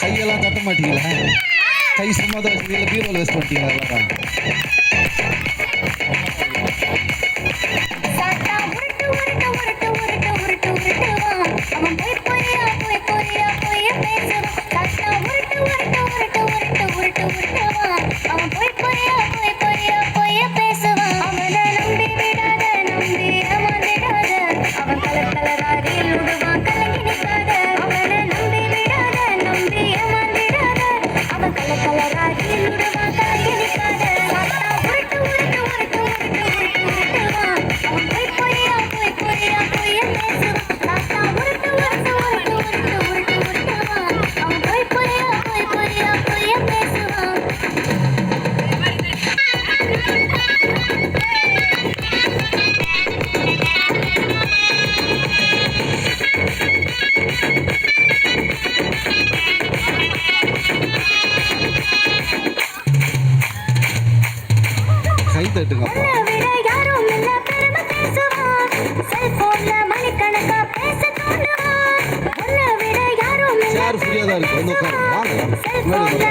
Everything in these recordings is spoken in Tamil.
கையெல்லாம் கட்ட மாட்டீங்களா? கை சும்மா தான் வச்சுருக்கீங்களா பீரோவில் வேஸ்ட் பண்ணிட்டீங்களா எடுத்துட்டுங்கப்பா சேர் ஃப்ரீயாக தான் இருக்கு? வந்து உட்காருங்க சேர் உட்காருங்க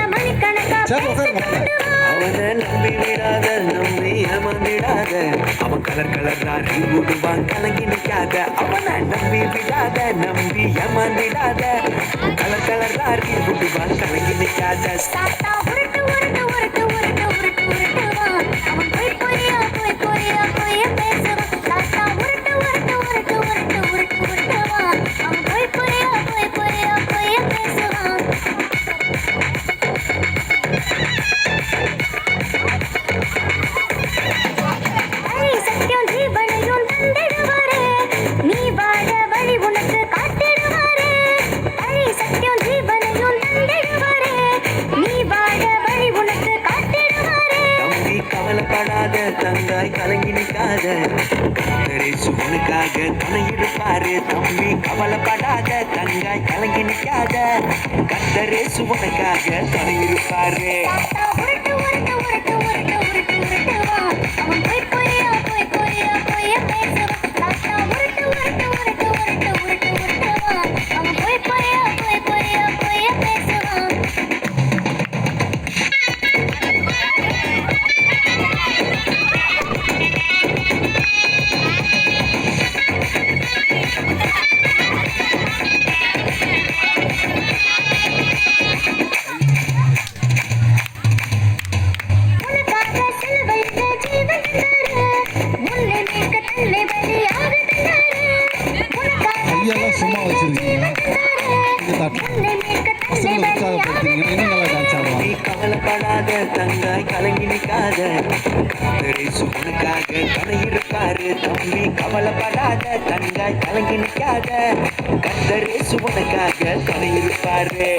அவனை நம்பி விடாத நம்பி ஏமாந்திடாத. அவன் கலர் கலரா ரீவுடுவான் கலங்கி நிற்காத அவனை நம்பி விடாத நம்பி ஏமாந்திடாத. கலர் கலரா ரீவுடுவான் கலங்கி நிற்காத காதலுக்காக தந்தாய் கலங்கினுக்காக கத்தரிசு உனக்காக துணையிடுப்பாரு தம்பி கவலைப்படாத தங்காய் கலங்கினுக்காக கத்தரிசு உனக்காக துணையிடுப்பாரு கையெல்லாம் சும்மா வச்சுருக்கீங்க பசங்களை உற்சாகப்படுத்துறீங்க இன்னும் நல்லா டான்ஸ் ஆடலாம் நீ கவலைப்படாத தங்காய் கலங்கி நிற்காத சுமனுக்காக கலையிருப்பாரு தம்பி கவலைப்படாத தங்காய் கலங்கி நிற்காத கத்தரே சுமனுக்காக கலையிருப்பாரு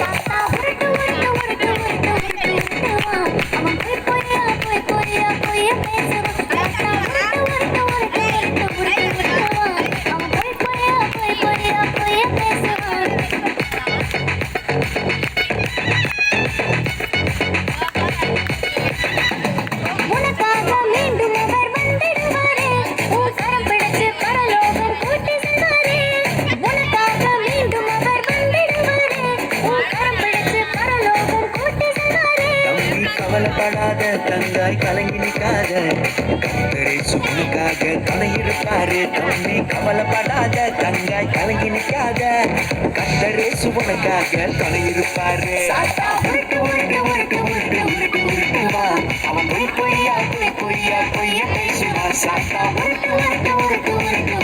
தந்தாய் கலங்கினிக்காத. கத்தரை சுமனுக்காக தலையிருப்பாரு தம்பி கவலைப்படாத. தங்காய் கலங்கினிக்காத. கத்தரே சுவனுக்காக தலையிருப்பாரு உருட்டு உருட்டு உருட்டு உருட்டு உருட்டு உருட்டுவா அவன் பொய் பொய்யா பொய்யா பொய்ய பேசுவா சாத்தா உருட்டு உருட்டு உருட்டு உருட்டு